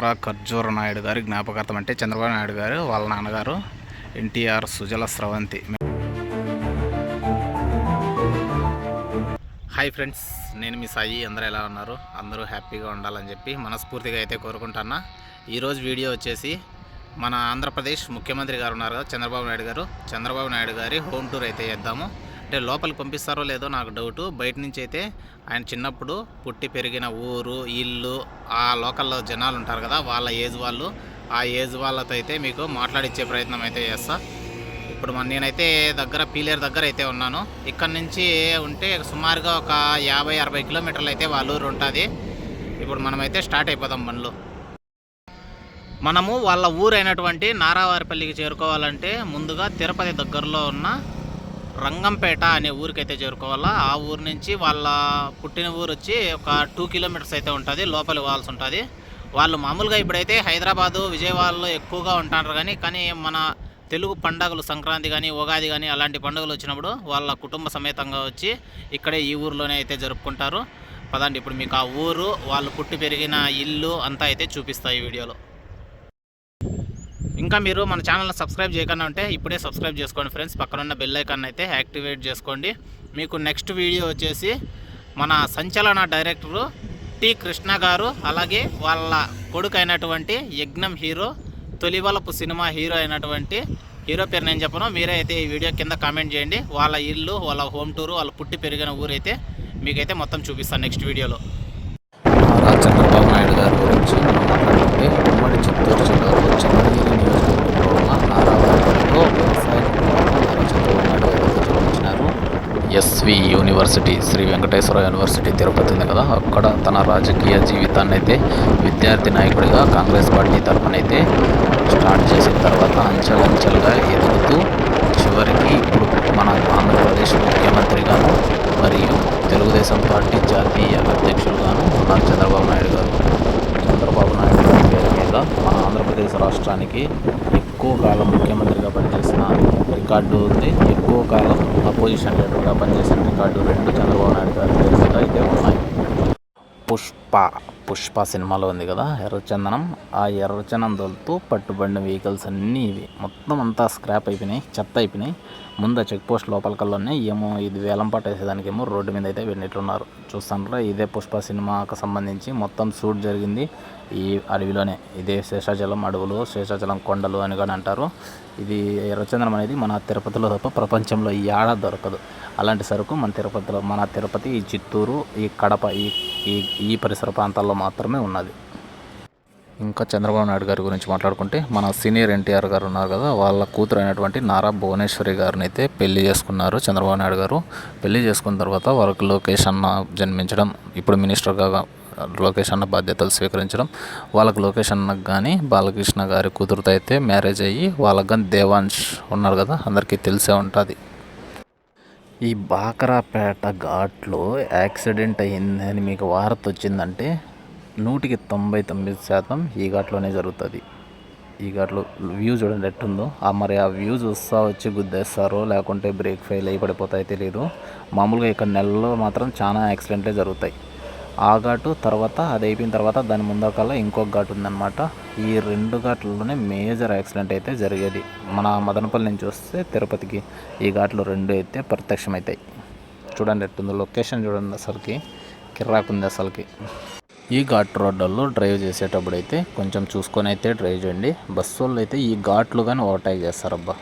ఖర్జూర నాయుడు గారి జ్ఞాపకార్థం అంటే చంద్రబాబు నాయుడు గారు వాళ్ళ నాన్నగారు NTR Sujala Sravanthi. Hi friends నేను మీ సాయి అందరూ ఎలా ఉన్నారు? అందరూ హ్యాపీగా ఉండాలని చెప్పి మనస్ఫూర్తిగా అయితే కోరుకుంటున్నా. ఈరోజు వీడియో వచ్చేసి మన ఆంధ్రప్రదేశ్ ముఖ్యమంత్రి గారు ఉన్నారు కదా చంద్రబాబు నాయుడు గారు. చంద్రబాబు నాయుడు గారి హోమ్ టూర్ అయితే చేద్దాము. అంటే లోపలికి పంపిస్తారో లేదో నాకు డౌట్. బయట నుంచి అయితే ఆయన చిన్నప్పుడు పుట్టి పెరిగిన ఊరు ఇల్లు ఆ లోకల్లో జనాలు ఉంటారు కదా వాళ్ళ ఏజ్ వాళ్ళు. ఆ ఏజ్ వాళ్ళతో అయితే మీకు మాట్లాడిచ్చే ప్రయత్నం అయితే చేస్తా. ఇప్పుడు మన నేనైతే దగ్గర పీలేరు దగ్గర అయితే ఉన్నాను. ఇక్కడ నుంచి ఉంటే సుమారుగా ఒక యాభై అరవై కిలోమీటర్లు అయితే వాళ్ళ ఊరు ఉంటుంది. ఇప్పుడు మనమైతే స్టార్ట్ అయిపోదాం బండ్లు మనము వాళ్ళ ఊరైనటువంటి నారావారిపల్లికి చేరుకోవాలంటే ముందుగా తిరుపతి దగ్గరలో ఉన్న రంగంపేట అనే ఊరికైతే చేరుకోవాలా? ఆ ఊరు నుంచి వాళ్ళ పుట్టిన ఊరు వచ్చి ఒక టూ కిలోమీటర్స్ అయితే ఉంటుంది లోపలి పోవాల్సి ఉంటుంది. వాళ్ళు మామూలుగా ఇప్పుడైతే హైదరాబాదు విజయవాడలో ఎక్కువగా ఉంటారు కానీ కానీ మన తెలుగు పండగలు సంక్రాంతి కానీ ఉగాది కానీ అలాంటి పండుగలు వచ్చినప్పుడు వాళ్ళ కుటుంబ సమేతంగా వచ్చి ఇక్కడే ఈ ఊరిలోనే అయితే జరుపుకుంటారు. పదండి ఇప్పుడు మీకు ఆ ఊరు వాళ్ళు పుట్టి పెరిగిన ఇల్లు అంతా అయితే చూపిస్తాయి ఈ వీడియోలో. ఇంకా మీరు మన ఛానల్ని సబ్స్క్రైబ్ చేయకుండా ఉంటే ఇప్పుడే సబ్స్క్రైబ్ చేసుకోండి ఫ్రెండ్స్. పక్కన ఉన్న బెల్ ఐకాన్ అయితే యాక్టివేట్ చేసుకోండి. మీకు నెక్స్ట్ వీడియో వచ్చేసి మన సంచలన డైరెక్టరు టి కృష్ణ గారు అలాగే వాళ్ళ కొడుకు అయినటువంటి Yagnam hero Tholivalapu cinema hero అయినటువంటి హీరో పేరు నేను చెప్పను. మీరే అయితే ఈ వీడియో కింద కామెంట్ చేయండి. వాళ్ళ ఇల్లు వాళ్ళ హోమ్ టూరు వాళ్ళ పుట్టి పెరిగిన ఊరైతే మీకైతే మొత్తం చూపిస్తాను నెక్స్ట్ వీడియోలో చంద్రబాబు నాయుడు గారి గురించి మనం ఉమ్మడి చిత్తూరు జిల్లాలో చంద్రగిరి నియోజకవర్గంలో ఉన్న నారావారిలో వ్యవసాయ నారా చంద్రబాబు నాయుడు గారు అయితే జన్మించినారు SV university Sri Venkateswara university Tirupati ఉంది కదా. అక్కడ తన రాజకీయ జీవితాన్ని అయితే విద్యార్థి నాయకుడిగా కాంగ్రెస్ పార్టీ తరఫునైతే స్టార్ట్ చేసిన తర్వాత అంచెలంచెలుగా ఎదుగుతూ చివరికి ఇప్పుడు మన ఆంధ్రప్రదేశ్ ముఖ్యమంత్రిగాను మరియు తెలుగుదేశం పార్టీ జాతీయ అధ్యక్షులుగాను ఉన్నారు చంద్రబాబు నాయుడు గారు. చంద్రబాబు నాయుడు గారి పేరు మీద మన ఆంధ్రప్రదేశ్ రాష్ట్రానికి ఎక్కువ కాలం ముఖ్యమంత్రిగా పనిచేసిన రికార్డు ఉంది. ఎక్కువ కాలం అపోజిషన్ లీడర్గా పనిచేసిన రికార్డు రెండు చంద్రబాబు నాయుడు గారి అయితే ఉన్నాయి. పుష్ప పుష్ప సినిమాలో ఉంది కదా ఎర్రచందనం. ఆ ఎర్రచందనం దొలుతూ పట్టుబడిన వెహికల్స్ అన్నీ ఇవి. మొత్తం అంతా స్క్రాప్ అయిపోయినాయి చెత్త అయిపోయినాయి. ముందు చెక్ పోస్ట్ లోపలికల్లోనే ఏమో ఇది వేలం పాట వేసేదానికేమో రోడ్డు మీద అయితే వెళ్ళిట్టున్నారు చూస్తాండ్రా ఇదే పుష్ప సినిమాకు సంబంధించి మొత్తం షూట్ జరిగింది. ఈ అడవిలోనే. ఇదే శేషాచలం అడవులు శేషాచలం కొండలు అని కూడా అంటారు. ఇది ఎర్రచందనం అనేది మన తిరుపతిలో తప్ప ప్రపంచంలో ఈ ఏడా దొరకదు. అలాంటి సరుకు మన తిరుపతిలో మన తిరుపతి ఈ చిత్తూరు ఈ కడప ఈ ఈ ఈ ఇతర ప్రాంతాల్లో మాత్రమే ఉన్నది. ఇంకా చంద్రబాబు నాయుడు గారి గురించి మాట్లాడుకుంటే మన సీనియర్ ఎన్టీఆర్ గారు ఉన్నారు కదా వాళ్ళ కూతురు అయినటువంటి నారా భువనేశ్వరి గారిని అయితే పెళ్ళి చేసుకున్నారు చంద్రబాబు నాయుడు గారు. పెళ్ళి చేసుకున్న తర్వాత వాళ్ళకి లోకేష్ అన్న జన్మించడం ఇప్పుడు మినిస్టర్గా లోకేష్ అన్న బాధ్యతలు స్వీకరించడం వాళ్ళకి లోకేష్ అన్నకు కానీ బాలకృష్ణ గారి కూతురుతో అయితే మ్యారేజ్ అయ్యి వాళ్ళకి కానీ దేవాంశ్ ఉన్నారు కదా అందరికీ తెలిసే ఉంటుంది. ఈ బాకరాపేట ఘాట్లో యాక్సిడెంట్ అయ్యిందని మీకు వార్త వచ్చిందంటే నూటికి తొంభై తొమ్మిది శాతం ఈ ఘాట్లోనే జరుగుతుంది. ఈ ఘాట్లో వ్యూ చూడండి ఎట్టుందో. ఆ మరి ఆ వ్యూ చూస్తా వచ్చి గుద్దేస్తారో లేకుంటే బ్రేక్ ఫెయిల్ అయ్యి పడిపోతాయో తెలియదు మామూలుగా ఇక్కడ నెలలో మాత్రం చాలా యాక్సిడెంట్లే జరుగుతాయి. ఆ ఘాటు తర్వాత అది అయిపోయిన తర్వాత దాని ముందరకల్లా ఇంకొక ఘాటు ఉందన్నమాట. ఈ రెండు ఘాట్లలోనే మేజర్ యాక్సిడెంట్ అయితే జరిగేది. మన మదనపల్లి నుంచి వస్తే తిరుపతికి. ఈ ఘాట్లు రెండు అయితే ప్రత్యక్షమవుతాయి చూడండి ఎట్టుంది లొకేషన్ చూడండి అసలుకి. కిర్రాకుంది అసలుకి. ఈ ఘాట్ రోడ్లలో డ్రైవ్ చేసేటప్పుడు అయితే కొంచెం చూసుకొని అయితే డ్రైవ్ చేయండి. బస్సు వాళ్ళు అయితే ఈ ఘాట్లు కానీ ఓవర్టేక్ చేస్తారబ్బా.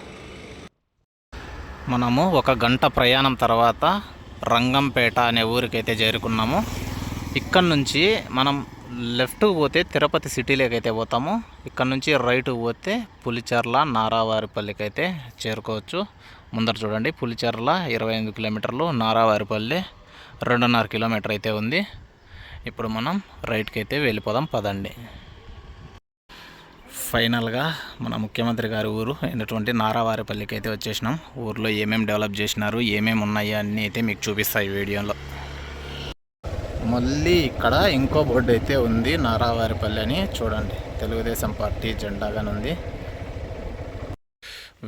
మనము ఒక గంట ప్రయాణం తర్వాత రంగంపేట అనే ఊరికైతే చేరుకున్నాము. ఇక్కడ నుంచి మనం లెఫ్ట్కి పోతే తిరుపతి సిటీలోకి అయితే పోతాము. ఇక్కడ నుంచి రైట్కి పోతే పులిచెర్ల నారావారిపల్లికి అయితే చేరుకోవచ్చు. ముందర చూడండి పులిచెర్ల ఇరవై ఎనిమిది కిలోమీటర్లు నారావారిపల్లి రెండున్నర కిలోమీటర్ అయితే ఉంది. ఇప్పుడు మనం రైట్కి అయితే వెళ్ళిపోదాం పదండి. ఫైనల్గా మన ముఖ్యమంత్రి గారి ఊరు అయినటువంటి నారావారిపల్లికి అయితే వచ్చేసినాం. ఊర్లో ఏమేమి డెవలప్ చేసినారు ఏమేమి ఉన్నాయి అన్నీ అయితే మీకు చూపిస్తాయి వీడియోలో మళ్ళీ ఇక్కడ ఇంకో బోర్డు అయితే ఉంది నారావారిపల్లి అని. చూడండి తెలుగుదేశం పార్టీ జెండాగానే ఉంది.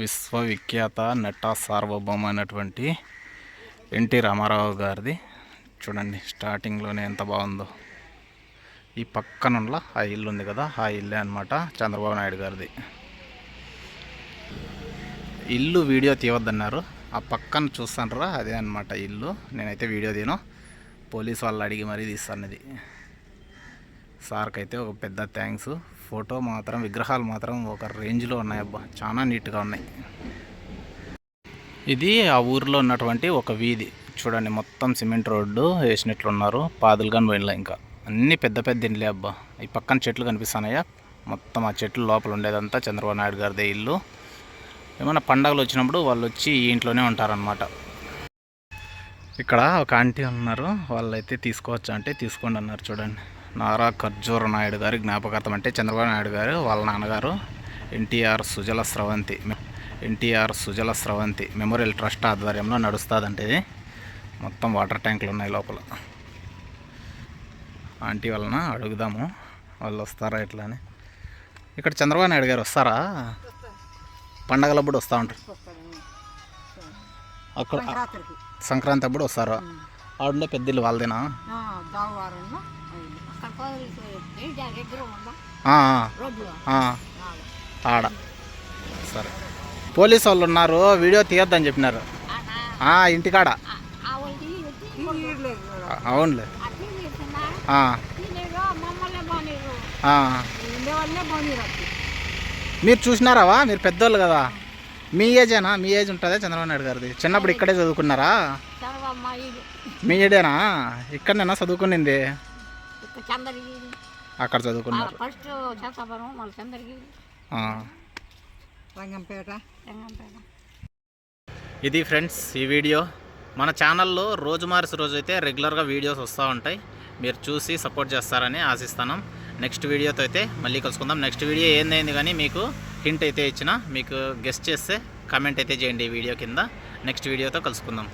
విశ్వవిఖ్యాత నట సార్వభౌమ అయినటువంటి ఎన్టీ రామారావు గారిది. చూడండి స్టార్టింగ్లోనే ఎంత బాగుందో. ఈ పక్కనున్న ఆ ఇల్లు ఉంది కదా ఆ ఇల్లే అనమాట చంద్రబాబు నాయుడు గారిది. ఇల్లు వీడియో తీయవద్దన్నారు ఆ పక్కన చూస్తానరా అదే అనమాట ఇల్లు. నేనైతే వీడియో తీను పోలీస్ వాళ్ళు అడిగి మరీ తీస్తున్నది. సార్కి అయితే ఒక పెద్ద థ్యాంక్స్. ఫోటో మాత్రం విగ్రహాలు మాత్రం ఒక రేంజ్లో ఉన్నాయి అబ్బా. చాలా నీట్గా ఉన్నాయి. ఇది ఆ ఊరిలో ఉన్నటువంటి ఒక వీధి. చూడండి మొత్తం సిమెంట్ రోడ్డు వేసినట్లు ఉన్నారు పాదులు కానీ ఇంకా. అన్ని పెద్ద పెద్ద ఇండ్లే అబ్బా. ఈ పక్కన చెట్లు కనిపిస్తున్నాయా? మొత్తం ఆ చెట్లు లోపల ఉండేదంతా చంద్రబాబు నాయుడు గారిదే ఇల్లు. ఏమైనా పండగలు వచ్చినప్పుడు వాళ్ళు వచ్చి ఈ ఇంట్లోనే ఉంటారనమాట ఇక్కడ ఒక ఆంటీ ఉన్నారు. వాళ్ళైతే తీసుకోవచ్చు అంటే తీసుకోండి అన్నారు చూడండి. నారా ఖర్జూర నాయుడు గారు జ్ఞాపకార్థం అంటే చంద్రబాబు నాయుడు గారు వాళ్ళ నాన్నగారు NTR Sujala Sravanthi NTR Sujala Sravanthi memorial trust ఆధ్వర్యంలో నడుస్తుందంటే ఇది. మొత్తం వాటర్ ట్యాంకులు ఉన్నాయి లోపల. ఆంటీ వలన అడుగుదాము వాళ్ళు వస్తారా ఎట్లా అని. ఇక్కడ చంద్రబాబు నాయుడు గారు వస్తారా? పండగలప్పుడు వస్తూ ఉంటారు. అక్కడ సంక్రాంతి అప్పుడు వస్తారు? ఆడుండే పెద్ద ఇల్లు వాళ్ళదేనా? దావారంలో అక్కడ దగ్గర ఆడ. సరే. పోలీసు వాళ్ళు ఉన్నారు వీడియో తీయొద్దని చెప్పినారు. ఆ, ఇంటికాడ. ఆ, అవునులే. ఆ, ఆ. మీరు చూసినారావా? మీరు పెద్దోళ్ళు కదా. మీ ఏజేనా? మీ ఏజ్ ఉంటుందా చంద్రబాబు నాయుడు గారిది. చిన్నప్పుడు ఇక్కడే చదువుకున్నారా? మీ ఏడేనా? ఇక్కడనేనా చదువుకునింది? చంద్రగిరి అక్కడ చదువుకున్నారు. ఫస్ట్ చేతాపురం మళ్ళీ చంద్రగిరి ఆ. రంగంపేట. రంగంపేట ఇది ఫ్రెండ్స్ ఈ వీడియో. మన ఛానల్లో రోజు మార్చి రోజు అయితే రెగ్యులర్గా వీడియోస్ వస్తూ ఉంటాయి. మీరు చూసి సపోర్ట్ చేస్తారని ఆశిస్తున్నాం. నెక్స్ట్ వీడియోతో అయితే మళ్ళీ కలుసుకుందాం. నెక్స్ట్ వీడియో ఏందైంది కానీ మీకు హింట్ అయితే ఇచ్చిన మీకు గెస్ట్ చేస్తే కమెంట్ అయితే చేయండి ఈ వీడియో కింద. నెక్స్ట్ వీడియోతో కలుసుకుందాం.